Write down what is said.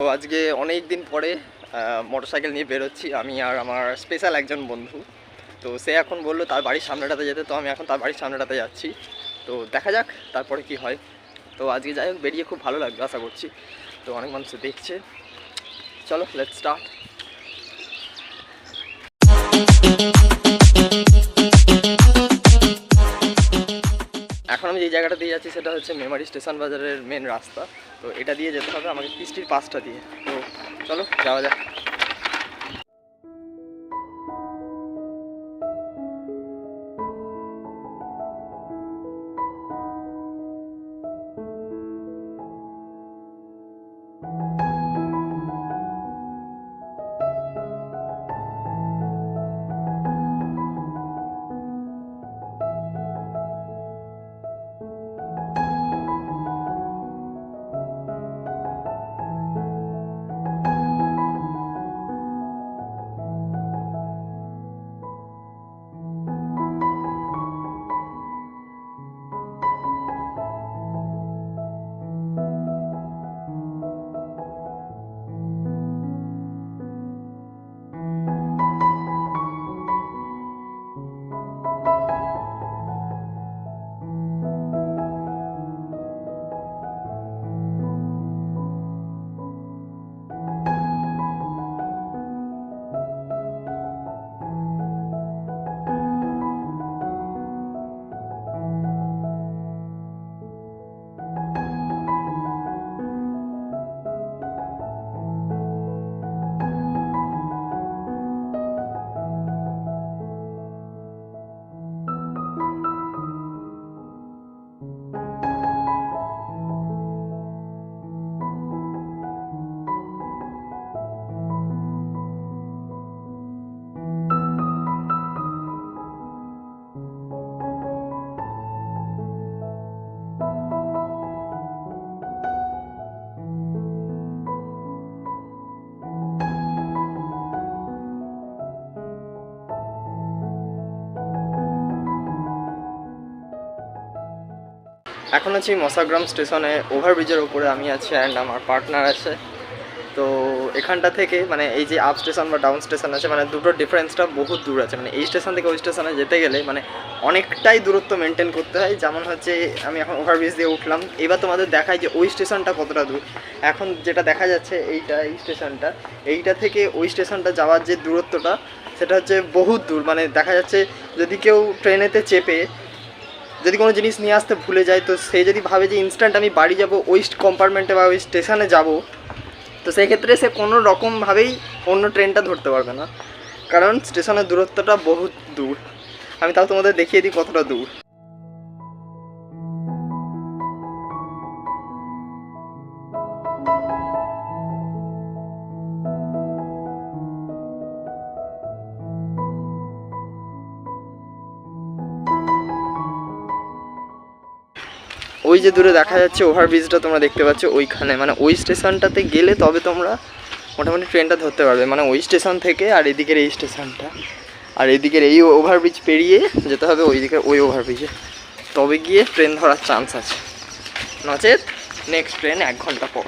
আজকে অনেক দিন পরে মোটর সাইকেল নিয়ে বেরোচ্ছি। আমি আর আমার স্পেশাল একজন বন্ধু। তো সে এখন বলল, তার বাড়ির সামনেটাতে যেতে। তো আমি এখন তার বাড়ির সামনেটাতে যাচ্ছি। তো দেখা যাক, তারপরে কি হয়। তো আজকে যাই হোক, বেরিয়ে খুব ভালো লাগবে আশা করছি। তো অনেক মানুষ দেখছে। চলো লেট স্টার্ট এখন আমি যে জায়গাটা দিয়ে যাচ্ছি সেটা হচ্ছে মেমারি স্টেশন বাজারের মেন রাস্তা। তো এটা দিয়ে যেতে হবে, আমাকে পিস্টির পাঁচটা দিয়ে। তো চলো, যাওয়া যাক। এখন আছি মশাগ্রাম স্টেশনে, ওভারব্রিজের ওপরে আমি আছি অ্যান্ড আমার পার্টনার আছে। তো এখানটা থেকে মানে এই যে আপ স্টেশন বা ডাউন স্টেশন আছে মানে দুটোর ডিফারেন্সটা বহুত দূর আছে। মানে এই স্টেশন থেকে ওই স্টেশনে যেতে গেলে মানে অনেকটাই দূরত্ব মেনটেন করতে হয়। যেমন হচ্ছে, আমি এখন ওভারব্রিজ দিয়ে উঠলাম। এবার তোমাদের দেখায় যে ওই স্টেশনটা কতটা দূর। এখন যেটা দেখা যাচ্ছে, এইটা, এই স্টেশনটা এইটা থেকে ওই স্টেশনটা যাওয়ার যে দূরত্বটা, সেটা হচ্ছে বহুত দূর। মানে দেখা যাচ্ছে, যদি কেউ ট্রেনেতে চেপে যদি কোনো জিনিস নিয়ে আসতে ভুলে যায়, তো সে যদি ভাবে যে ইনস্ট্যান্ট আমি বাড়ি যাব ওই কম্পার্টমেন্টে বা ওই স্টেশনে যাব, তো সেই ক্ষেত্রে সে কোনো রকমভাবেই অন্য ট্রেনটা ধরতে পারবে না। কারণ স্টেশনের দূরত্বটা বহুত দূর। আমি তাও তোমাদের দেখিয়ে দিই কতটা দূর। ওই যে দূরে দেখা যাচ্ছে ওভারব্রিজটা তোমরা দেখতে পাচ্ছ ওইখানে। মানে ওই স্টেশনটাতে গেলে তবে তোমরা মোটামুটি ট্রেনটা ধরতে পারবে। মানে ওই স্টেশন থেকে আর এদিকের এই স্টেশনটা। আর এদিকের এই ওভারব্রিজ পেরিয়ে যেতে হবে ওই দিকের ওই ওভারব্রিজে তবে গিয়ে ট্রেন ধরার চান্স আছে। নচেত নেক্সট ট্রেন এক ঘণ্টা পর।